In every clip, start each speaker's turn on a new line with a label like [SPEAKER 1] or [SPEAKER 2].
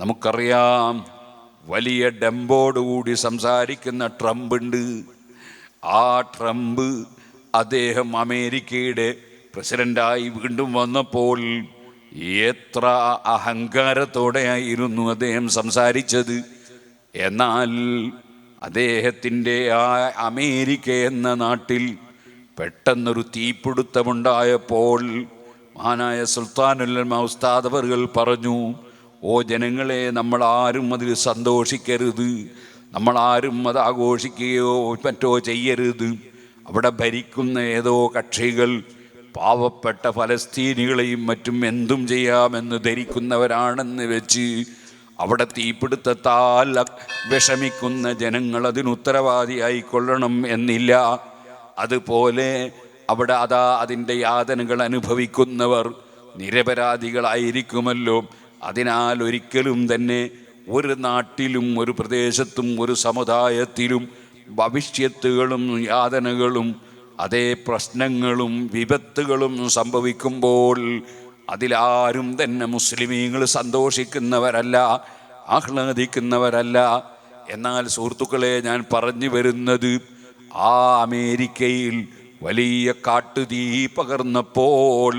[SPEAKER 1] നമുക്കറിയാം വലിയ ഡെമ്പോടുകൂടി സംസാരിക്കുന്ന ട്രംപ് ഉണ്ട് ആ ട്രംപ് അദ്ദേഹം അമേരിക്കയുടെ പ്രസിഡന്റായി വീണ്ടും വന്നപ്പോൾ എത്ര അഹങ്കാരത്തോടെയായിരുന്നു അദ്ദേഹം സംസാരിച്ചത്. എന്നാൽ അദ്ദേഹത്തിന്റെ ആ അമേരിക്ക എന്ന നാട്ടിൽ പെട്ടെന്നൊരു തീപിടുത്തമുണ്ടായപ്പോൾ മഹാനായ സുൽത്താനുൽ ഉസ്താദ് പറഞ്ഞു ഓ ജനങ്ങളെ നമ്മൾ ആരും അതിൽ സന്തോഷിക്കരുത്. നമ്മൾ ആരും അത് ആഘോഷിക്കുകയോ മറ്റോ ചെയ്യരുത്. അവിടെ ഭരിക്കുന്ന ഏതോ കക്ഷികൾ പാവപ്പെട്ട ഫലസ്തീനികളെയും മറ്റും എന്തും ചെയ്യാമെന്ന് ധരിക്കുന്നവരാണെന്ന് വെച്ച് അവിടെ തീപിടുത്തത്താൽ വിഷമിക്കുന്ന ജനങ്ങൾ അതിന് ഉത്തരവാദിയായിക്കൊള്ളണം എന്നില്ല. അതുപോലെ അവിടെ അതാ അതിന്റെ യാതനകൾ അനുഭവിക്കുന്നവർ നിരപരാധികളായിരിക്കുമല്ലോ. അതിനാൽ ഒരിക്കലും തന്നെ ഒരു നാട്ടിലും ഒരു പ്രദേശത്തും ഒരു സമുദായത്തിലും ഭവിഷ്യത്തുകളും യാതനകളും അതേ പ്രശ്നങ്ങളും വിപത്തുകളും സംഭവിക്കുമ്പോൾ അതിലാരും തന്നെ മുസ്ലിമീങ്ങൾ സന്തോഷിക്കുന്നവരല്ല ആഹ്ലാദിക്കുന്നവരല്ല. എന്നാൽ സുഹൃത്തുക്കളെ ഞാൻ പറഞ്ഞു വരുന്നത് ആ അമേരിക്കയിൽ വലിയ കാട്ടുതീ പകർന്നപ്പോൾ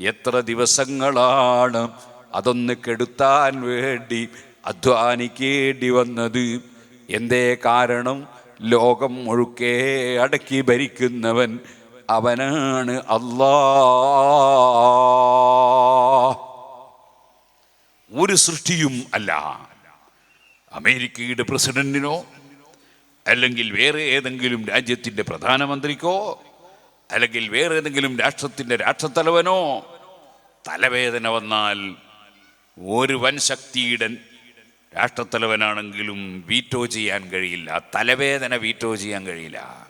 [SPEAKER 1] എത്ര ദിവസങ്ങളാണ് അതൊന്ന് കെടുത്താൻ വേണ്ടി അധ്വാനിക്കേണ്ടി വന്നത്. എന്തേ കാരണം? ലോകം മുഴുക്കെ അടക്കി ഭരിക്കുന്നവൻ അവനാണ് അല്ലാ ഒരു സൃഷ്ടിയും അല്ല. അമേരിക്കയുടെ പ്രസിഡന്റിനോ അല്ലെങ്കിൽ വേറെ ഏതെങ്കിലും രാജ്യത്തിന്റെ പ്രധാനമന്ത്രിക്കോ അല്ലെങ്കിൽ വേറെ ഏതെങ്കിലും രാഷ്ട്രത്തിന്റെ രാഷ്ട്രത്തലവനോ തലവേദന വന്നാൽ ഒരു വൻ ശക്തിയുടെ രാഷ്ട്രത്തലവനാണെങ്കിലും വീറ്റോ ചെയ്യാൻ കഴിയില്ല തലവേദന വീറ്റോ ചെയ്യാൻ കഴിയില്ല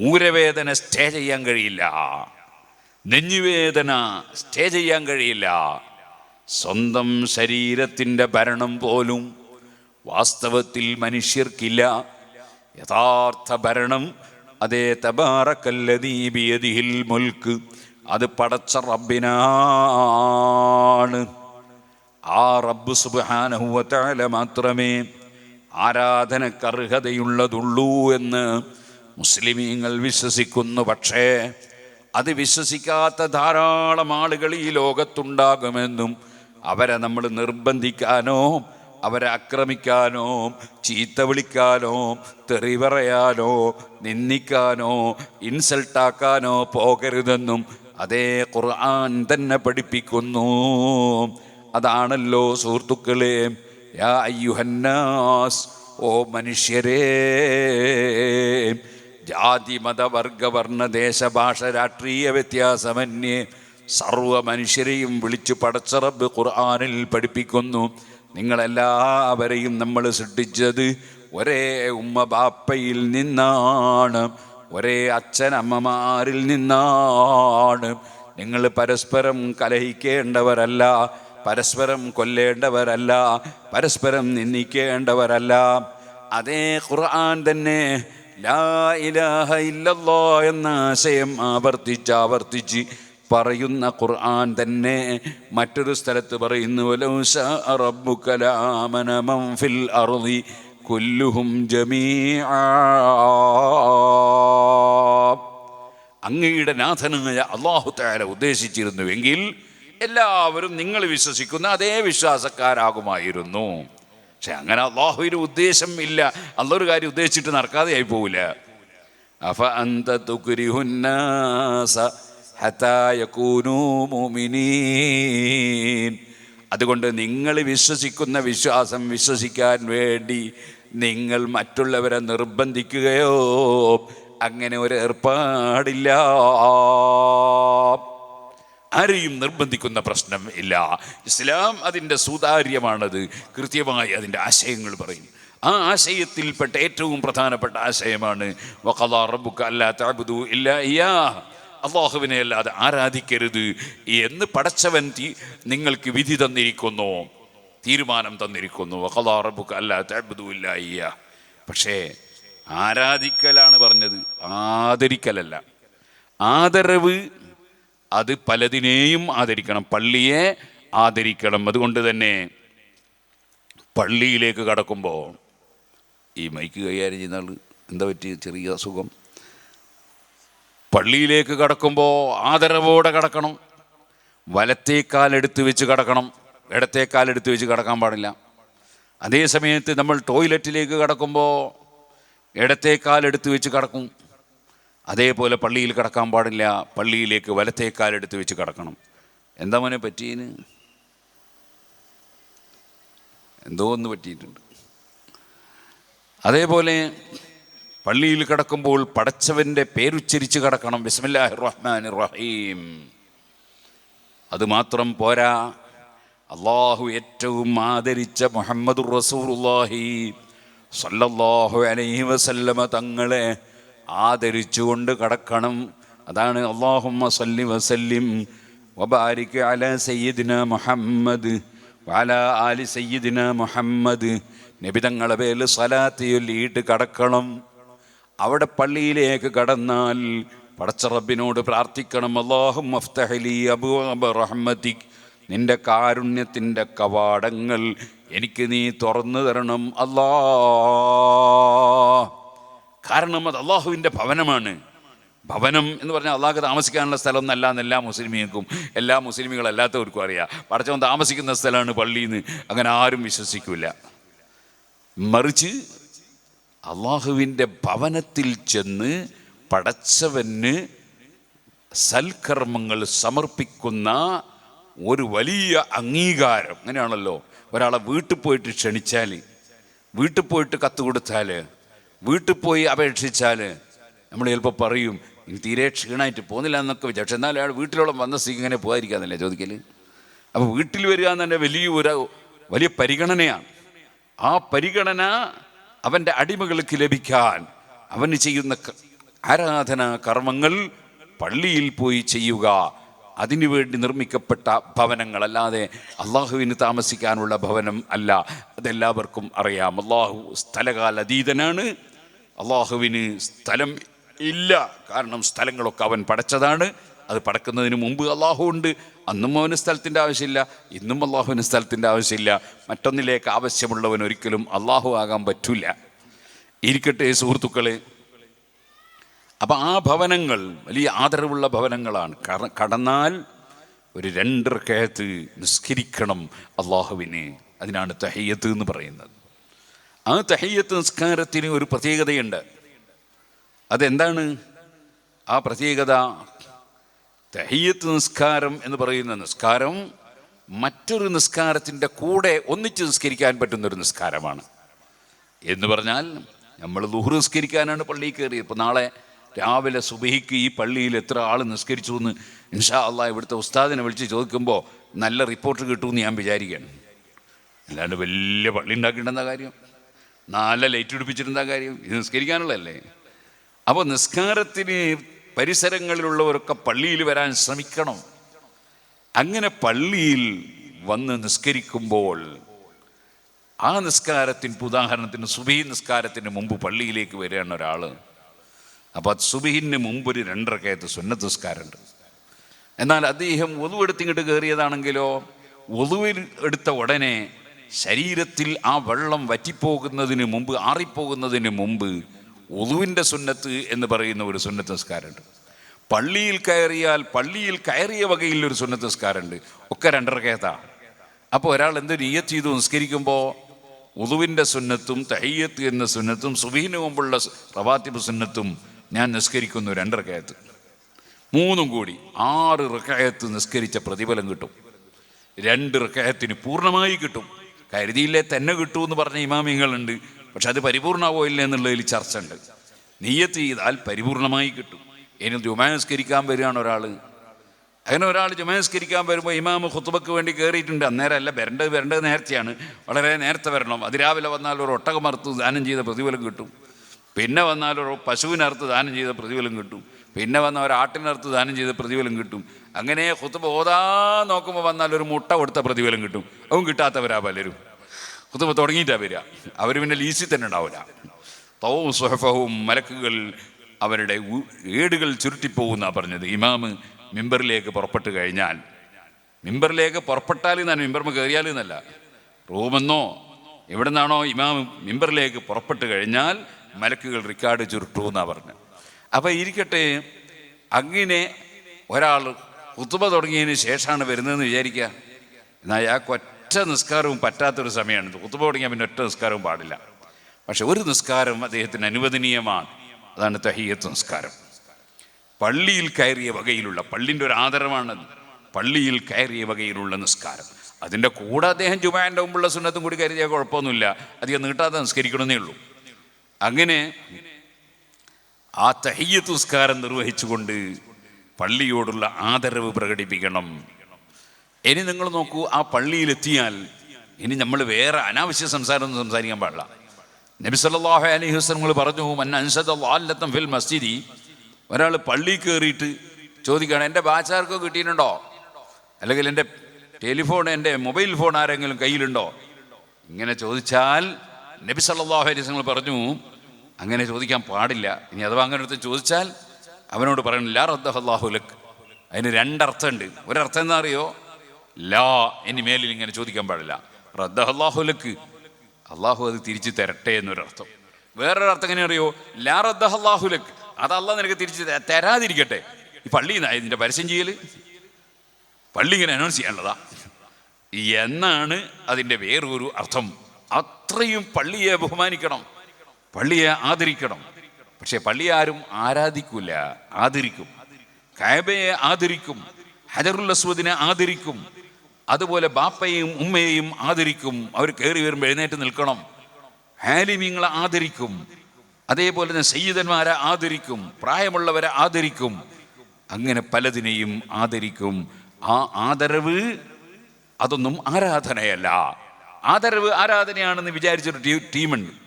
[SPEAKER 1] ഊരവേദന സ്റ്റേ ചെയ്യാൻ കഴിയില്ല നെഞ്ഞുവേദന സ്റ്റേ ചെയ്യാൻ കഴിയില്ല. സ്വന്തം ശരീരത്തിന്റെ ഭരണം പോലും വാസ്തവത്തിൽ മനുഷ്യർക്കില്ല. യഥാർത്ഥ ഭരണം അതേ തബാറക്കല്ലദീബിയതിഹിൽ മുൽക്ക് അത് പടച്ച റബ്ബിനാണ്. ആ റബ്ബ് സുബാനഹുവല മാത്രമേ ആരാധനക്കർഹതയുള്ളതുള്ളൂ എന്ന് മുസ്ലിമീങ്ങൾ വിശ്വസിക്കുന്നു. പക്ഷേ അത് വിശ്വസിക്കാത്ത ധാരാളം ആളുകൾ ഈ ലോകത്തുണ്ടാകുമെന്നും അവരെ നമ്മൾ നിർബന്ധിക്കാനോ അവരെ ആക്രമിക്കാനോ ചീത്ത വിളിക്കാനോ തെറി പറയാനോ നിന്ദിക്കാനോ ഇൻസൾട്ടാക്കാനോ പോകരുതെന്നും അതേ ഖുർആൻ തന്നെ പഠിപ്പിക്കുന്നു. അതാണല്ലോ സുഹൃത്തുക്കളെ യാ അയ്യുഹന്നാസ് ഓ മനുഷ്യരേ. ജാതി മതവർഗ വർണ ദേശഭാഷ രാഷ്ട്രീയ വ്യത്യാസമന്യേ സർവ മനുഷ്യരെയും വിളിച്ചു പടച്ചറബ് ഖുർആാനിൽ പഠിപ്പിക്കുന്നു. നിങ്ങളെല്ലാവരെയും നമ്മൾ സൃഷ്ടിച്ചത് ഒരേ ഉമ്മ ബാപ്പയിൽ നിന്നാണ് ഒരേ അച്ഛനമ്മമാരിൽ നിന്നാണ്. നിങ്ങൾ പരസ്പരം കലഹിക്കേണ്ടവരല്ല പരസ്പരം കൊല്ലേണ്ടവരല്ല പരസ്പരം നിന്ദിക്കേണ്ടവരല്ല. അതേ ഖുർആൻ തന്നെ ലാ ഇലാഹ എന്ന ആശയം ആവർത്തിച്ച് ആവർത്തിച്ച് പറയുന്ന ഖുർആൻ തന്നെ മറ്റൊരു സ്ഥലത്ത് പറയുന്നു "വലൗ ശാഅ റബ്ബുക ലആമന മൻ ഫിൽ അറുതി കുല്ലുഹും ജമീഅ അങ്ങയുടെ നാഥനായ അള്ളാഹു താര ഉദ്ദേശിച്ചിരുന്നുവെങ്കിൽ എല്ലാവരും നിങ്ങൾ വിശ്വസിക്കുന്ന അതേ വിശ്വാസക്കാരാകുമായിരുന്നു. പക്ഷെ അങ്ങനെ അള്ളാഹുവിന് ഉദ്ദേശം ഇല്ല. അള്ളൊരു കാര്യം ഉദ്ദേശിച്ചിട്ട് നടക്കാതെ ആയി പോവില്ല അഫ അന്ത അതുകൊണ്ട് നിങ്ങൾ വിശ്വസിക്കുന്ന വിശ്വാസം വിശ്വസിക്കാൻ വേണ്ടി നിങ്ങൾ മറ്റുള്ളവരെ നിർബന്ധിക്കുകയോ? അങ്ങനെ ഒരു ഏർപ്പാടില്ല. ആരെയും നിർബന്ധിക്കുന്ന പ്രശ്നം ഇല്ല. ഇസ്ലാം അതിന്റെ സുതാര്യമാണത് കൃത്യമായി അതിന്റെ ആശയങ്ങൾ പറയും. ആ ആശയത്തിൽപ്പെട്ട ഏറ്റവും പ്രധാനപ്പെട്ട ആശയമാണ് അല്ലാ ഇയാ അള്ളാഹുവിനെ അല്ലാതെ ആരാധിക്കരുത് എന്ന് പടച്ചവൻ നിങ്ങൾക്ക് വിധി തന്നിരിക്കുന്നു തീരുമാനം തന്നിരിക്കുന്നു. വഖദാ റബ്ബുക അല്ലാ ഇല്ലാ ഇയാ പക്ഷേ ആരാധിക്കലാണ് പറഞ്ഞത്. ആദരിക്കലല്ല. ആദരവ് അത് പലതിനെയും ആദരിക്കണം. പള്ളിയെ ആദരിക്കണം. അതുകൊണ്ട് തന്നെ പള്ളിയിലേക്ക് കടക്കുമ്പോൾ ഈ മൈക്ക് കൈകാര്യം ചെയ്യുന്ന ആൾ എന്താ പറ്റി? ചെറിയ അസുഖം. പള്ളിയിലേക്ക് കടക്കുമ്പോൾ ആദരവോടെ കടക്കണം. വലത്തേക്കാൽ എടുത്ത് വെച്ച് കടക്കണം. ഇടത്തേക്കാൽ എടുത്ത് വെച്ച് കടക്കാൻ പാടില്ല. അതേ സമയത്ത് നമ്മൾ ടോയ്ലറ്റിലേക്ക് കടക്കുമ്പോൾ ഇടത്തേക്കാൽ എടുത്ത് വെച്ച് കടക്കും. അതേപോലെ പള്ളിയിൽ കിടക്കാൻ പാടില്ല പള്ളിയിലേക്ക് വലത്തെ കാലെടുത്ത് വെച്ച് കിടക്കണം. എന്താ മോനെ പറ്റിയതിന് എന്തോ ഒന്ന് പറ്റിയിട്ടുണ്ട്. അതേപോലെ പള്ളിയിൽ കിടക്കുമ്പോൾ പടച്ചവന്റെ പേരുച്ചരിച്ച് കിടക്കണം. ബിസ്മില്ലാഹി റഹ്മാൻ റഹീം അതുമാത്രം പോരാ. അള്ളാഹു ഏറ്റവും ആദരിച്ച മുഹമ്മദ് സല്ലല്ലാഹു അലൈഹി വസല്ലമ തങ്ങളെ ആദരിച്ചുകൊണ്ട് കടക്കണം. അതാണ് അള്ളാഹുമ്മ സല്ലി വസല്ലിം. വബാരിക്ക് അല സയ്യിദിന മുഹമ്മദ് വാല ആലി സയ്യിദിന മുഹമ്മദ്. നബിതങ്ങളെ പേരിൽ സലാത്തിയൊല്ലിയിട്ട് കടക്കണം. അവിടെ പള്ളിയിലേക്ക് കടന്നാൽ പടച്ച റബ്ബിനോട് പ്രാർത്ഥിക്കണം. അള്ളാഹും അബു അബൂ റഹ്മത്തിക് നിന്റെ കാരുണ്യത്തിന്റെ കവാടങ്ങൾ എനിക്ക് നീ തുറന്നു തരണം. അല്ലാ കാരണം അത് അള്ളാഹുവിന്റെ ഭവനമാണ്. ഭവനം എന്ന് പറഞ്ഞാൽ അള്ളാഹ് താമസിക്കാനുള്ള സ്ഥലം എന്നല്ല എന്ന് എല്ലാ മുസ്ലിമീങ്ങൾക്കും എല്ലാ മുസ്ലിമികളല്ലാത്തവർക്കും അറിയാം. പടച്ചവൻ താമസിക്കുന്ന സ്ഥലമാണ് പള്ളിയെന്ന് അങ്ങനെ ആരും വിശ്വസിക്കില്ല മറിച്ച് അള്ളാഹുവിന്റെ ഭവനത്തിൽ ചെന്ന് പടച്ചവന് സൽക്കർമ്മങ്ങൾ സമർപ്പിക്കുന്ന ഒരു വലിയ അംഗീകാരം. അങ്ങനെയാണല്ലോ. ഒരാളെ വീട്ടിൽ പോയിട്ട് ക്ഷണിച്ചാൽ വീട്ടിൽ പോയിട്ട് കത്ത് കൊടുത്താൽ വീട്ടിൽ പോയി അപേക്ഷിച്ചാൽ നമ്മൾ ചിലപ്പോൾ പറയും ഇനി തീരെ ക്ഷീണമായിട്ട് പോകുന്നില്ല എന്നൊക്കെ വിചാരിച്ചു. പക്ഷെ എന്നാലും അയാൾ വീട്ടിലോളം വന്ന സ്ഥിതി ഇങ്ങനെ പോകാതിരിക്കാന്നല്ലേ ചോദിക്കൽ അപ്പോൾ വീട്ടിൽ വരിക എന്ന് തന്നെ വലിയ ഒരു വലിയ പരിഗണനയാണ്. ആ പരിഗണന അവന്റെ അടിമകൾക്ക് ലഭിക്കാൻ അവന് ചെയ്യുന്ന ആരാധന കർമ്മങ്ങൾ പള്ളിയിൽ പോയി ചെയ്യുക. അതിനുവേണ്ടി നിർമ്മിക്കപ്പെട്ട ഭവനങ്ങൾ അല്ലാതെ അള്ളാഹുവിന് താമസിക്കാനുള്ള ഭവനം അല്ല. അതെല്ലാവർക്കും അറിയാം. അള്ളാഹു സ്ഥലകാലതീതനാണ് അള്ളാഹുവിന് സ്ഥലം ഇല്ല. കാരണം സ്ഥലങ്ങളൊക്കെ അവൻ പടച്ചതാണ്. അത് പടക്കുന്നതിന് മുമ്പ് അള്ളാഹു ഉണ്ട് അന്നും അവന് സ്ഥലത്തിന്റെ ആവശ്യമില്ല. ഇന്നും അള്ളാഹുവിന് സ്ഥലത്തിന്റെ ആവശ്യമില്ല. മറ്റൊന്നിലേക്ക് ആവശ്യമുള്ളവൻ ഒരിക്കലും അള്ളാഹു ആകാൻ പറ്റില്ല ഇരിക്കട്ടെ സുഹൃത്തുക്കളെ. അപ്പം ആ ഭവനങ്ങൾ വലിയ ആദരവുള്ള ഭവനങ്ങളാണ്. കടന്നാൽ ഒരു രണ്ടരക്കയത്ത് നിസ്കരിക്കണം അള്ളാഹുവിനെ. അതിനാണ് തഹയ്യത്ത് എന്ന് പറയുന്നത്. ആ തഹയ്യത്ത് നിസ്കാരത്തിന് ഒരു പ്രത്യേകതയുണ്ട്. അതെന്താണ്? ആ പ്രത്യേകത തഹയ്യത്ത് നിസ്കാരം എന്ന് പറയുന്ന നിസ്കാരം മറ്റൊരു നിസ്കാരത്തിന്റെ കൂടെ ഒന്നിച്ച് നിസ്കരിക്കാൻ പറ്റുന്ന ഒരു നിസ്കാരമാണ്. എന്ന് പറഞ്ഞാൽ നമ്മൾ ദുഹർ നിസ്കരിക്കാനാണ് പള്ളിയിൽ കയറിയത്. ഇപ്പോൾ നാളെ രാവിലെ സുബഹിക്ക് ഈ പള്ളിയിൽ എത്ര ആൾ നിസ്കരിച്ചു എന്ന് ഇൻഷാ അള്ളാഹ് ഇവിടുത്തെ ഉസ്താദിനെ വിളിച്ച് ചോദിക്കുമ്പോൾ നല്ല റിപ്പോർട്ട് കിട്ടുമെന്ന് ഞാൻ വിചാരിക്കുകയാണ്. അല്ലാണ്ട് വലിയ പള്ളി ഉണ്ടാക്കിയിട്ടുണ്ടെന്ന കാര്യം. നാല് ലൈറ്റ് പിടിപ്പിച്ചിരുന്ന കാര്യം? ഇത് നിസ്കരിക്കാനുള്ളതല്ലേ? അപ്പോൾ നിസ്കാരത്തിന് പരിസരങ്ങളിലുള്ളവരൊക്കെ പള്ളിയിൽ വരാൻ ശ്രമിക്കണം. അങ്ങനെ പള്ളിയിൽ വന്ന് നിസ്കരിക്കുമ്പോൾ ആ നിസ്കാരത്തിന് ഉദാഹരണത്തിന് സുബഹി നിസ്കാരത്തിന് മുമ്പ് പള്ളിയിലേക്ക് വരികയാണ് ഒരാൾ അപ്പോൾ സുബിഹിന് മുമ്പ് ഒരു രണ്ടരക്കയത്ത് സുന്നത്ത് നിസ്കാരമുണ്ട്. എന്നാൽ അദ്ദേഹം ഒതുവെടുത്ത് ഇങ്ങോട്ട് കയറിയതാണെങ്കിലോ ഒതുവിൽ എടുത്ത ഉടനെ ശരീരത്തിൽ ആ വെള്ളം വറ്റിപ്പോകുന്നതിന് മുമ്പ് ആറിപ്പോകുന്നതിന് മുമ്പ് ഒതുവിന്റെ സുന്നത്ത് എന്ന് പറയുന്ന ഒരു സുന്നത്ത് നിസ്കാരമുണ്ട്. പള്ളിയിൽ കയറിയാൽ പള്ളിയിൽ കയറിയ വകയിൽ ഒരു സുന്നത്ത് നിസ്കാരമുണ്ട്. ഒക്കെ രണ്ടര രണ്ടരക്കയത്താണ് അപ്പോൾ ഒരാൾ എന്ത് നീയത്ത് ചെയ്തു? നിസ്കരിക്കുമ്പോൾ ഉതുവിന്റെ സുന്നത്തും തഹയ്യത്ത് എന്ന സുന്നത്തും സുബീന് മുമ്പുള്ള റവാത്തിബ് സുന്നത്തും ഞാൻ നിസ്കരിക്കുന്നു രണ്ടര രണ്ടരക്കയത്ത് മൂന്നും കൂടി ആറ് റക്കായത്ത് നിസ്കരിച്ച പ്രതിഫലം കിട്ടും. രണ്ട് റക്കായത്തിന് പൂർണമായി കിട്ടും. കരുതിയില്ലേ തന്നെ കിട്ടൂ എന്ന് പറഞ്ഞ ഇമാമിങ്ങളുണ്ട് പക്ഷെ അത് പരിപൂർണമാവോ ഇല്ല എന്നുള്ളതിൽ ചർച്ച ഉണ്ട് നെയ്യത്ത് ചെയ്താൽ പരിപൂർണമായി കിട്ടും. ഇനി ജുമാനസ്കരിക്കാൻ വരികയാണ് ഒരാൾ അങ്ങനെ ഒരാൾ ജുമാനസ്കരിക്കാൻ വരുമ്പോൾ ഇമാമ് ഖുത്തുബക്ക് വേണ്ടി കയറിയിട്ടുണ്ട് അന്നേരം അല്ല വരേണ്ടത് വരേണ്ടത് നേരത്തെയാണ്. വളരെ നേരത്തെ വരണം. അതിരാവിലെ വന്നാൽ ഒരു ഒട്ടകമറുത്ത് ദാനം ചെയ്ത പ്രതിഫലം കിട്ടും. പിന്നെ വന്നാൽ ഒരു പശുവിനറുത്ത് ദാനം ചെയ്ത പ്രതിഫലം കിട്ടും. പിന്നെ വന്ന ഒരു ആട്ടിനറുത്ത് ദാനം ചെയ്ത പ്രതിഫലം കിട്ടും. അങ്ങനെ ഹുത്തുബ ഓതാ നോക്കുമ്പോൾ വന്നാൽ ഒരു മുട്ട കൊടുത്ത പ്രതിഫലം കിട്ടും. അതും കിട്ടാത്തവരാ പലരും. ഹുത്തുബ തുടങ്ങിയിട്ടാണ് വരിക. അവർ പിന്നെ ലീസിൽ തന്നെ ഉണ്ടാവില്ല. തവും സുഹഫവും മലക്കുകൾ അവരുടെ ഏടുകൾ ചുരുട്ടിപ്പോകുന്ന പറഞ്ഞത്. ഇമാമ് മിമ്പറിലേക്ക് പുറപ്പെട്ട് കഴിഞ്ഞാൽ. മിമ്പറിലേക്ക് പുറപ്പെട്ടാൽ എന്നാണ് മിമ്പർമ കയറിയാൽ എന്നല്ല. റൂമെന്നോ എവിടെ നിന്നാണോ ഇമാം മിമ്പറിലേക്ക് പുറപ്പെട്ട് കഴിഞ്ഞാൽ മലക്കുകൾ റിക്കാർഡ് ചുരുട്ടു എന്നാണ് പറഞ്ഞു അപ്പം ഇരിക്കട്ടെ. അങ്ങനെ ഒരാൾ കുത്തുബ തുടങ്ങിയതിന് ശേഷമാണ് വരുന്നതെന്ന് വിചാരിക്കുക. എന്നാൽ അയാൾക്ക് ഒറ്റ നിസ്കാരവും പറ്റാത്തൊരു സമയമാണ്. കുത്തുബ തുടങ്ങിയാൽ പിന്നെ ഒറ്റ നിസ്കാരവും പാടില്ല. പക്ഷെ ഒരു നിസ്കാരം അദ്ദേഹത്തിന് അനുവദനീയമാണ്. അതാണ് തഹീയത്ത് നിസ്കാരം. പള്ളിയിൽ കയറിയ വകയിലുള്ള പള്ളിന്റെ ഒരു ആദരവാണത് പള്ളിയിൽ കയറിയ വകയിലുള്ള നിസ്കാരം. അതിന്റെ കൂടെ അദ്ദേഹം ജുമാന്റെ മുമ്പുള്ള സുന്നത്തും കൂടി കരുതിയാൽ കുഴപ്പമൊന്നുമില്ല. അധികം നീട്ടാതെ നിസ്കരിക്കണമെന്നേ ഉള്ളൂ. അങ്ങനെ ആ തഹയ്യത്ത് നിസ്കാരം നിർവഹിച്ചുകൊണ്ട് പള്ളിയോടുള്ള ആദരവ് പ്രകടിപ്പിക്കണം. ഇനി നിങ്ങൾ നോക്കൂ ആ പള്ളിയിലെത്തിയാൽ ഇനി നമ്മൾ വേറെ അനാവശ്യ സംസാരമൊന്നും സംസാരിക്കാൻ പാടില്ല. നബി സല്ലല്ലാഹു അലൈഹി പറഞ്ഞു ളാല്ലത്തൻ ഫിൽ മസ്ജിദി. ഒരാൾ പള്ളി കയറിയിട്ട് ചോദിക്കുകയാണ് എന്റെ ബാച്ചാർക്കോ കിട്ടിയിട്ടുണ്ടോ? അല്ലെങ്കിൽ എന്റെ ടെലിഫോൺ എന്റെ മൊബൈൽ ഫോൺ ആരെങ്കിലും കയ്യിലുണ്ടോ? ഇങ്ങനെ ചോദിച്ചാൽ നബി സല്ലല്ലാഹു അലൈഹി വസല്ലം പറഞ്ഞു അങ്ങനെ ചോദിക്കാൻ പാടില്ല. ഇനി അഥവാ അങ്ങനെ അടുത്ത് ചോദിച്ചാൽ അവനോട് പറയണം ലാ റദ്ദഹല്ലാഹു ലക്. അതിന് രണ്ടർത്ഥമുണ്ട്. ഒരർത്ഥം എന്താ അറിയോ ലാ ഇനി മേലിൽ ഇങ്ങനെ ചോദിക്കാൻ പാടില്ല. റദ്ദഹല്ലാഹു ലക്ക് അള്ളാഹു അത് തിരിച്ചു തരട്ടെ എന്നൊരർത്ഥം. വേറൊരർത്ഥം എങ്ങനെ അറിയോ ലാ റദ്ദഹല്ലാഹു ലക്ക് അത് അള്ളാഹ് നിനക്ക് തിരിച്ച് തരാതിരിക്കട്ടെ. ഈ പള്ളി ഇതിന്റെ പരസ്യം ചെയ്യൽ. പള്ളി ഇങ്ങനെ അനൗൺസ് ചെയ്യാനുള്ളതാ. എന്നാണ് അതിന്റെ വേറൊരു അർത്ഥം. അത്രയും പള്ളിയെ ബഹുമാനിക്കണം. പള്ളിയെ ആദരിക്കണം. പക്ഷെ പള്ളി ആരും ആരാധിക്കൂല ആദരിക്കും. കായബയെ ആദരിക്കും ഹജറുൽ അസ്വദിനെ ആദരിക്കും അതുപോലെ ബാപ്പയെയും ഉമ്മയെയും ആദരിക്കും. അവർ കയറി വരുമ്പോൾ എഴുന്നേറ്റ് നിൽക്കണം. ഹാലിമീങ്ങളെ ആദരിക്കും. അതേപോലെ തന്നെ സയ്യിദന്മാരെ ആദരിക്കും പ്രായമുള്ളവരെ ആദരിക്കും. അങ്ങനെ പലതിനെയും ആദരിക്കും. ആ ആദരവ് അതൊന്നും ആരാധനയല്ല. ആദരവ് ആരാധനയാണെന്ന് വിചാരിച്ചൊരു ടീമുണ്ട്.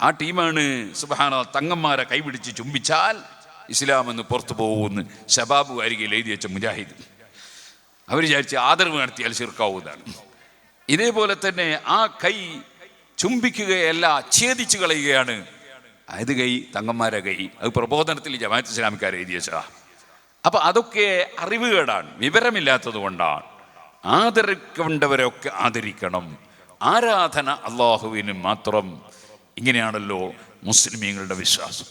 [SPEAKER 1] ആ ടീമാണ് സുബാന തങ്ങന്മാരെ കൈപിടിച്ച് ചുംബിച്ചാൽ ഇസ്ലാം എന്ന് പുറത്തു പോകുമെന്ന് ഷബാബു അരികിൽ എഴുതി വെച്ച മുജാഹിദ്. അവർ വിചാരിച്ച് ആദരവ് നടത്തിയാൽ ചെറുക്കാവുന്നതാണ് ഇതേപോലെ തന്നെ ആ കൈ ചുംബിക്കുകയല്ല ഛേദിച്ചു കളയുകയാണ്. അത് കൈ തങ്ങന്മാരെ കൈ. അത് പ്രബോധനത്തിൽ ജമാഅത്ത് ഇസ്ലാമിക്കാർ എഴുതി വെച്ചതാ. അപ്പൊ അതൊക്കെ അറിവുകേടാണ് വിവരമില്ലാത്തത് കൊണ്ടാണ്. ആദരിക്കേണ്ടവരൊക്കെ ആദരിക്കണം. ആരാധന അള്ളാഹുവിന് മാത്രം ഇങ്ങനെയാണല്ലോ മുസ്ലിമീങ്ങളുടെ വിശ്വാസം.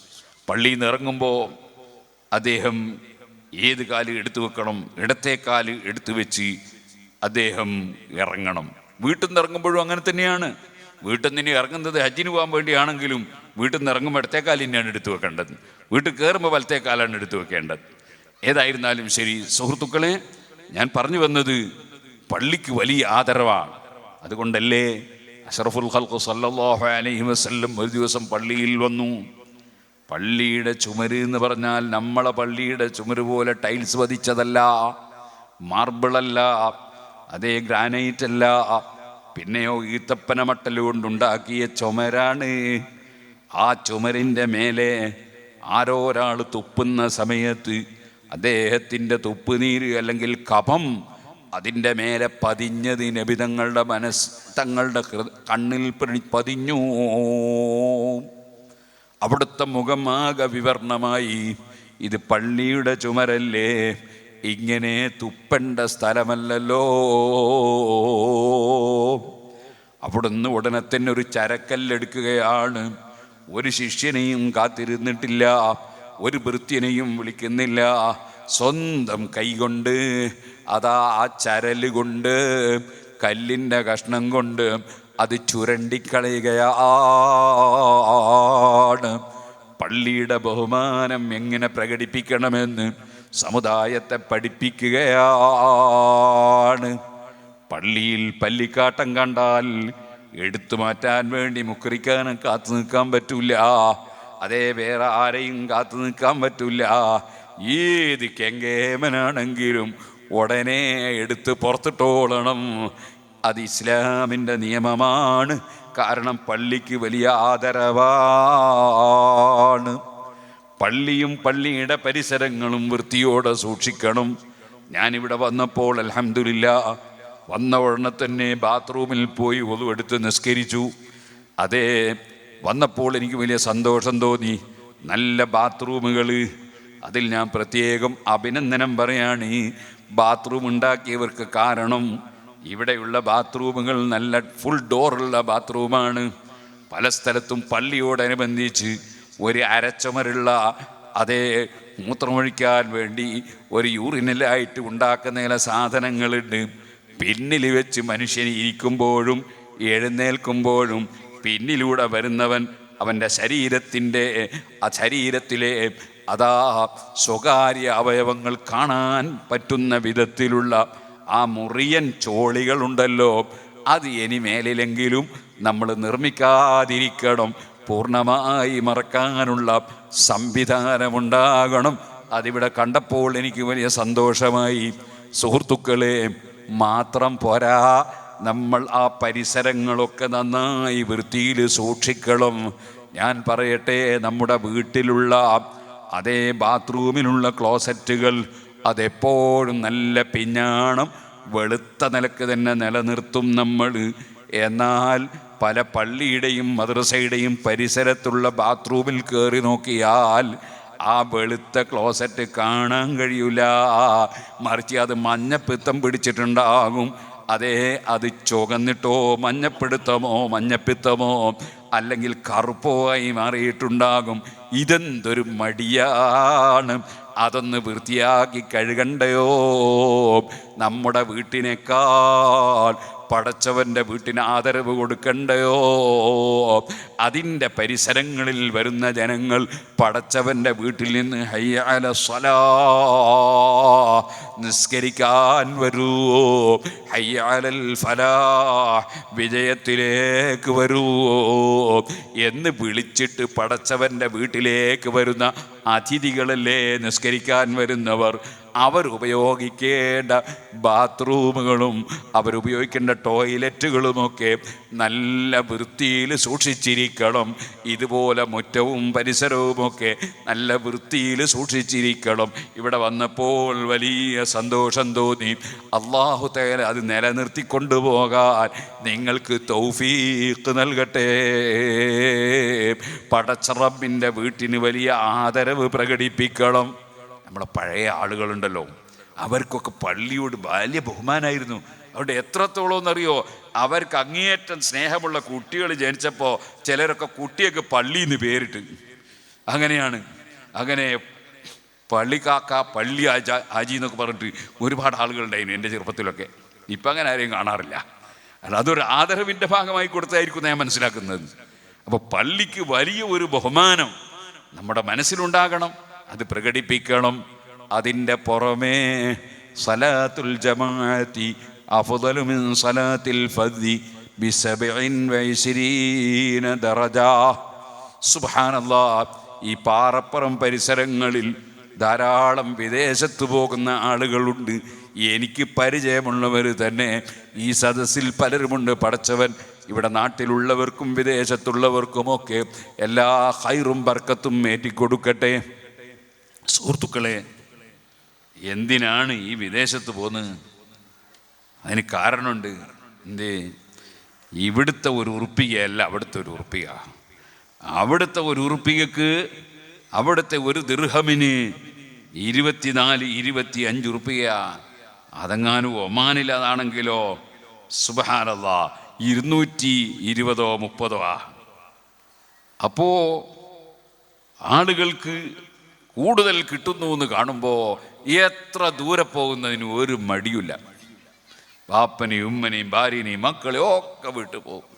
[SPEAKER 1] പള്ളിയിൽ നിന്ന് ഇറങ്ങുമ്പോൾ അദ്ദേഹം ഏത് കാൽ എടുത്തു വെക്കണം ഇടത്തെ കാൽ എടുത്തു വെച്ച് അദ്ദേഹം ഇറങ്ങണം. വീട്ടിൽ നിന്ന് ഇറങ്ങുമ്പോഴും അങ്ങനെ തന്നെയാണ്. വീട്ടിൽ നിന്ന് ഇറങ്ങുന്നത് ഹജ്ജിന് പോകാൻ വേണ്ടിയാണെങ്കിലും വീട്ടിൽ നിന്ന് ഇറങ്ങുമ്പോൾ ഇടത്തെ തന്നെയാണ് എടുത്തു വെക്കേണ്ടത്. വീട്ടിൽ കയറുമ്പോൾ വലത്തെ കാലാണ് എടുത്തു വെക്കേണ്ടത്. ഏതായിരുന്നാലും ശരി സുഹൃത്തുക്കളെ ഞാൻ പറഞ്ഞു വന്നത് പള്ളിക്ക് വലിയ ആദരവാണ്. അതുകൊണ്ടല്ലേ അഷറഫുൽ ഖൽഖ് സല്ലല്ലാഹു അലൈഹി വസല്ലം ഒരു ദിവസം പള്ളിയിൽ വന്നു. പള്ളിയുടെ ചുമര് എന്ന് പറഞ്ഞാൽ നമ്മളെ പള്ളിയുടെ ചുമര് പോലെ ടൈൽസ് പതിച്ചതല്ല മാർബിളല്ല അതേ ഗ്രാനൈറ്റ് അല്ല പിന്നെയോ ഈത്തപ്പന മട്ടൽ കൊണ്ടുണ്ടാക്കിയ ചുമരാണ്. ആ ചുമരിന്റെ മേലെ ആരോ ഒരാൾ തുപ്പുന്ന സമയത്ത് അദ്ദേഹത്തിന്റെ തുപ്പുനീര് അല്ലെങ്കിൽ കഫം അതിന്റെ മേലെ പതിഞ്ഞത് നബിതങ്ങളുടെ മനസ്സ് തങ്ങളുടെ കണ്ണിൽ പതി- പതിഞ്ഞു. അവിടുത്തെ മുഖമാകെ വിവരണമായി ഇത് പള്ളിയുടെ ചുമരല്ലേ? ഇങ്ങനെ തുപ്പണ്ട സ്ഥലമല്ലല്ലോ. അവിടുന്ന് ഉടനെ തന്നെ ഒരു ചരക്കല്ലെടുക്കുകയാണ്. ഒരു ശിഷ്യനെയും കാത്തിരുന്നിട്ടില്ല ഒരു ഭൃത്യനെയും വിളിക്കുന്നില്ല. സ്വന്തം കൈകൊണ്ട് അതാ ആ ചരൽ കൊണ്ട് കല്ലിന്റെ കഷ്ണം കൊണ്ട് അത് ചുരണ്ടിക്കളയുകയാണ്. പള്ളിയുടെ ബഹുമാനം എങ്ങനെ പ്രകടിപ്പിക്കണമെന്ന് സമുദായത്തെ പഠിപ്പിക്കുകയാണ്. പള്ളിയിൽ പല്ലിക്കാട്ടം കണ്ടാൽ എടുത്തു മാറ്റാൻ വേണ്ടി മുക്കറിക്കാനും കാത്തു നിൽക്കാൻ പറ്റൂല അതേ വേറെ ആരെയും കാത്തു നിൽക്കാൻ പറ്റൂല ഏത് കെങ്കേമനാണെങ്കിലും ഉടനെ എടുത്ത് പുറത്തിട്ടോളണം. അത് ഇസ്ലാമിന്റെ നിയമമാണ്. കാരണം പള്ളിക്ക് വലിയ ആദരവാണ്. പള്ളിയും പള്ളിയുടെ പരിസരങ്ങളും വൃത്തിയോടെ സൂക്ഷിക്കണം. ഞാനിവിടെ വന്നപ്പോൾ അലഹമില്ല വന്ന ഉടനെ തന്നെ ബാത്റൂമിൽ പോയി ഒതുവെടുത്ത് നിസ്കരിച്ചു. അതേ വന്നപ്പോൾ എനിക്ക് വലിയ സന്തോഷം തോന്നി. നല്ല ബാത്റൂമുകൾ അതിൽ ഞാൻ പ്രത്യേകം അഭിനന്ദനം പറയാണ്. ഈ ബാത്റൂം ഉണ്ടാക്കിയവർക്ക് കാരണം ഇവിടെയുള്ള ബാത്റൂമുകൾ നല്ല ഫുൾ ഡോറുള്ള ബാത്റൂമാണ് പല സ്ഥലത്തും പള്ളിയോടനുബന്ധിച്ച് ഒരു അരച്ചമരുള്ള അതേ മൂത്രമൊഴിക്കാൻ വേണ്ടി ഒരു യൂറിനലായിട്ട് ഉണ്ടാക്കുന്ന ചില സാധനങ്ങളുണ്ട്. പിന്നിൽ വെച്ച് മനുഷ്യൻ ഇരിക്കുമ്പോഴും എഴുന്നേൽക്കുമ്പോഴും പിന്നിലൂടെ വരുന്നവൻ അവന്റെ ശരീരത്തിന്റെ ആ ശരീരത്തിലെ അതാ സ്വകാര്യ അവയവങ്ങൾ കാണാൻ പറ്റുന്ന വിധത്തിലുള്ള ആ മുറിയൻ ചോളികളുണ്ടല്ലോ. അത് ഇനി മേലിലെങ്കിലും നമ്മൾ നിർമ്മിക്കാതിരിക്കണം. പൂർണമായി മറക്കാനുള്ള സംവിധാനമുണ്ടാകണം. അതിവിടെ കണ്ടപ്പോൾ എനിക്ക് വലിയ സന്തോഷമായി. സുഹൃത്തുക്കളെ മാത്രം പോരാ. നമ്മൾ ആ പരിസരങ്ങളൊക്കെ നന്നായി വൃത്തിയിൽ സൂക്ഷിക്കണം. ഞാൻ പറയട്ടെ നമ്മുടെ വീട്ടിലുള്ള അതേ ബാത്റൂമിലുള്ള ക്ലോസറ്റുകൾ അതെപ്പോഴും നല്ല പിഞ്ഞാണം വെളുത്ത നിലയ്ക്ക് തന്നെ നിലനിർത്തും നമ്മൾ. എന്നാൽ പല പള്ളിയുടെയും മദ്രസയുടെയും പരിസരത്തുള്ള ബാത്റൂമിൽ കയറി നോക്കിയാൽ ആ വെളുത്ത ക്ലോസറ്റ് കാണാൻ കഴിയൂല. മറിച്ച് അത് മഞ്ഞപ്പിത്തം പിടിച്ചിട്ടുണ്ടാകും. അതേ അത് ചുകന്നിട്ടോ മഞ്ഞപ്പിടുത്തമോ മഞ്ഞപ്പിത്തമോ അല്ലെങ്കിൽ കറുപ്പോ ആയി മാറിയിട്ടുണ്ടാകും. ഇതെന്തൊരു മടിയാണ്. അതൊന്ന് വൃത്തിയാക്കി കഴുകണ്ടയോ? നമ്മുടെ വീട്ടിനേക്കാൾ പടച്ചവന്റെ വീട്ടിന് ആദരവ് കൊടുക്കണ്ടയോ? അതിന്റെ പരിസരങ്ങളിൽ വരുന്ന ജനങ്ങൾ പടച്ചവന്റെ വീട്ടിൽ നിന്ന് ഹയ്യാല സ്വലാ നിസ്കരിക്കാൻ വരൂ. ഹയ്യാലൽ ഫലാ വിജയത്തിലേക്ക് വരൂ. എന്ന് വിളിച്ചിട്ട് പടച്ചവന്റെ വീട്ടിലേക്ക് വരുന്ന അതിഥികളല്ലേ നിസ്കരിക്കാൻ വരുന്നവർ? അവരുപയോഗിക്കേണ്ട ബാത്റൂമുകളും അവരുപയോഗിക്കേണ്ട ടോയ്ലറ്റുകളുമൊക്കെ നല്ല വൃത്തിയിൽ സൂക്ഷിച്ചിരിക്കണം. ഇതുപോലെ മുറ്റവും പരിസരവുമൊക്കെ നല്ല വൃത്തിയിൽ സൂക്ഷിച്ചിരിക്കണം. ഇവിടെ വന്നപ്പോൾ വലിയ സന്തോഷം തോന്നി. അള്ളാഹു തേല അത് നിലനിർത്തി കൊണ്ടുപോകാൻ നിങ്ങൾക്ക് തൗഫീക്ക് നൽകട്ടെ. പടച്ചറബിന്റെ വീട്ടിന് വലിയ ആദരവ് പ്രകടിപ്പിക്കണം. നമ്മുടെ പഴയ ആളുകളുണ്ടല്ലോ. അവർക്കൊക്കെ പള്ളിയോട് വലിയ ബഹുമാനായിരുന്നു. അവിടെ എത്രത്തോളം എന്നറിയോ അവർക്ക് അങ്ങേയറ്റം സ്നേഹമുള്ള കുട്ടികൾ ജനിച്ചപ്പോൾ ചിലരൊക്കെ കുട്ടിയൊക്കെ പള്ളിന്ന് പേരിട്ട്. അങ്ങനെയാണ്. അങ്ങനെ പള്ളിക്കാക്ക പള്ളി ആജ ആജി എന്നൊക്കെ പറഞ്ഞിട്ട് ഒരുപാട് ആളുകളുണ്ടായിരുന്നു എന്റെ ചെറുപ്പത്തിലൊക്കെ. ഇപ്പം അങ്ങനെ ആരെയും കാണാറില്ല. അല്ല അതൊരു ആദരവിന്റെ ഭാഗമായി കൊടുത്തായിരിക്കും ഞാൻ മനസ്സിലാക്കുന്നത്. അപ്പോൾ പള്ളിക്ക് വലിയ ഒരു ബഹുമാനം നമ്മുടെ മനസ്സിലുണ്ടാകണം. അത് പ്രകടിപ്പിക്കണം. അതിന്റെ പുറമേ സലാത്തുൽ ജമാഅത്തി അഫ്ദലു മിൻ സലാത്തിൽ ഫദ്ദി ബിസബഇൻ വഇശ്രീന ദറജ. സുബ്ഹാനല്ലാഹ് ഈ പാറപ്പുറം പരിസരങ്ങളിൽ ധാരാളം വിദേശത്ത് പോകുന്ന ആളുകളുണ്ട്. എനിക്ക് പരിചയമുള്ളവർ തന്നെ ഈ സദസ്സിൽ പലരുമുണ്ട്. പടച്ചവൻ ഇവിടെ നാട്ടിലുള്ളവർക്കും വിദേശത്തുള്ളവർക്കുമൊക്കെ എല്ലാ ഹൈറും ബർക്കത്തും ഏറ്റിക്കൊടുക്കട്ടെ. സുഹൃത്തുക്കളെ എന്തിനാണ് ഈ വിദേശത്ത് പോകുന്നത് അതിന് കാരണമുണ്ട്. എന്തേ? ഇവിടുത്തെ ഒരു ഉറുപ്പികയല്ല അവിടുത്തെ ഒരു ഉറുപ്പിക. അവിടുത്തെ ഒരു ഉറുപ്പികക്ക് അവിടുത്തെ ഒരു ദീർഘമിന് ഇരുപത്തിനാല് ഇരുപത്തി അഞ്ച് ഉറുപ്പിക അതെങ്ങാനും ഒമാനിൽ സുബഹാനല്ല ഇരുന്നൂറ്റി ഇരുപതോ മുപ്പതോ ആ. അപ്പോ ആളുകൾക്ക് കൂടുതൽ കിട്ടുന്നു എന്ന് കാണുമ്പോൾ എത്ര ദൂരെ പോകുന്നതിന് ഒരു മടിയില്ല ബാപ്പനെയും ഉമ്മനെയും ഭാര്യനെയും മക്കളെയും ഒക്കെ വിട്ടു പോകും.